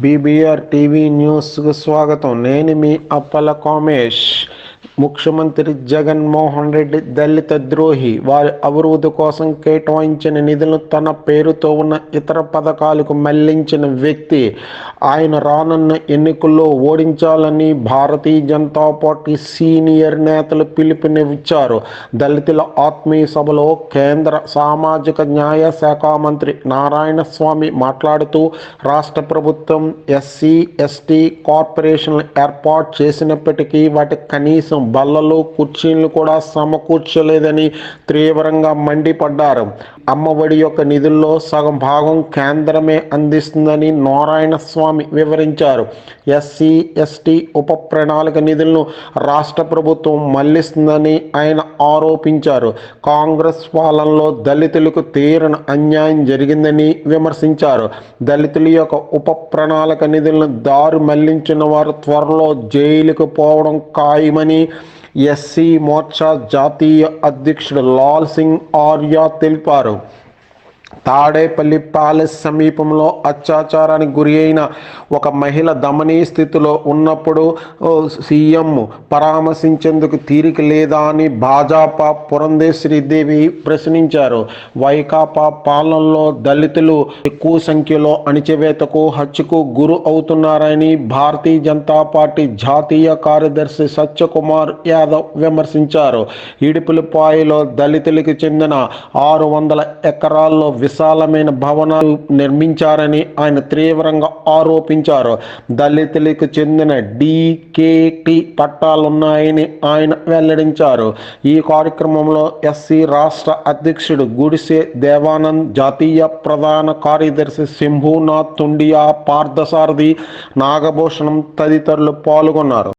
BBR TV న్యూస్కు స్వాగతం. నేను మీ అప్పల కామేష్. ముఖ్యమంత్రి జగన్మోహన్ రెడ్డి దళిత ద్రోహి వారి అభివృద్ధి కోసం కేటాయించిన నిధులను తన పేరుతో ఉన్న ఇతర పథకాలకు మళ్ళించిన వ్యక్తి. ఆయన రానున్న ఎన్నికల్లో ఓడించాలని భారతీయ జనతా పార్టీ సీనియర్ నేతలు పిలుపునిచ్చారు. దళితుల ఆత్మీయ సభలో కేంద్ర సామాజిక న్యాయ శాఖ మంత్రి నారాయణ స్వామి మాట్లాడుతూ రాష్ట్ర ప్రభుత్వం ఎస్సీ ఎస్టీ కార్పొరేషన్లు ఏర్పాటు చేసినప్పటికీ వాటి కనీసం బల్లలు కుర్చీలు కూడా సమకూర్చలేదని తీవ్రంగా మండిపడ్డారు. అమ్మఒడి యొక్క నిధుల్లో సగం భాగం కేంద్రమే అందిస్తుందని నారాయణ స్వామి వివరించారు. ఎస్సీ ఎస్టీ ఉప ప్రణాళిక నిధులను రాష్ట్ర ప్రభుత్వం మళ్ళిస్తుందని ఆయన ఆరోపించారు. కాంగ్రెస్ పాలనలో దళితులకు తీరని అన్యాయం జరిగిందని విమర్శించారు. దళితుల యొక్క ఉప ప్రణాళిక నిధులను దారి మళ్ళించిన వారు త్వరలో జైలుకు పోవడం ఖాయమని ఎస్సీ మోర్చా జాతీయ అధ్యక్షుడు లాల్ సింగ్ ఆర్య తెలిపారు తాడేపల్లి ప్యాలెస్ సమీపంలో అత్యాచారానికి గురి అయిన ఒక మహిళ దమనీ స్థితిలో ఉన్నప్పుడు సీఎం పరామర్శించేందుకు తీరిక లేదా అని భాజపా పురంధేశ్వరిదేవి ప్రశ్నించారు. వైకాపా పాలనలో దళితులు ఎక్కువ సంఖ్యలో అణిచివేతకు హత్యకు గురు అవుతున్నారని భారతీయ జనతా పార్టీ జాతీయ కార్యదర్శి సత్యకుమార్ యాదవ్ విమర్శించారు. ఇడుపులపాయలో దళితులకు చెందిన ఆరు వందల ఎకరాల్లో విశాలమైన భవనాలు నిర్మించారని ఆయన తీవ్రంగా ఆరోపించారు. దళితులకు చెందిన డికేటి పట్టాలున్నాయని ఆయన వెల్లడించారు. ఈ కార్యక్రమంలో ఎస్సీ రాష్ట్ర అధ్యక్షుడు గుడిసే దేవానంద్ జాతీయ ప్రధాన కార్యదర్శి శంభునాథ్ తుండియా పార్థసారథి నాగభూషణం తదితరులు పాల్గొన్నారు.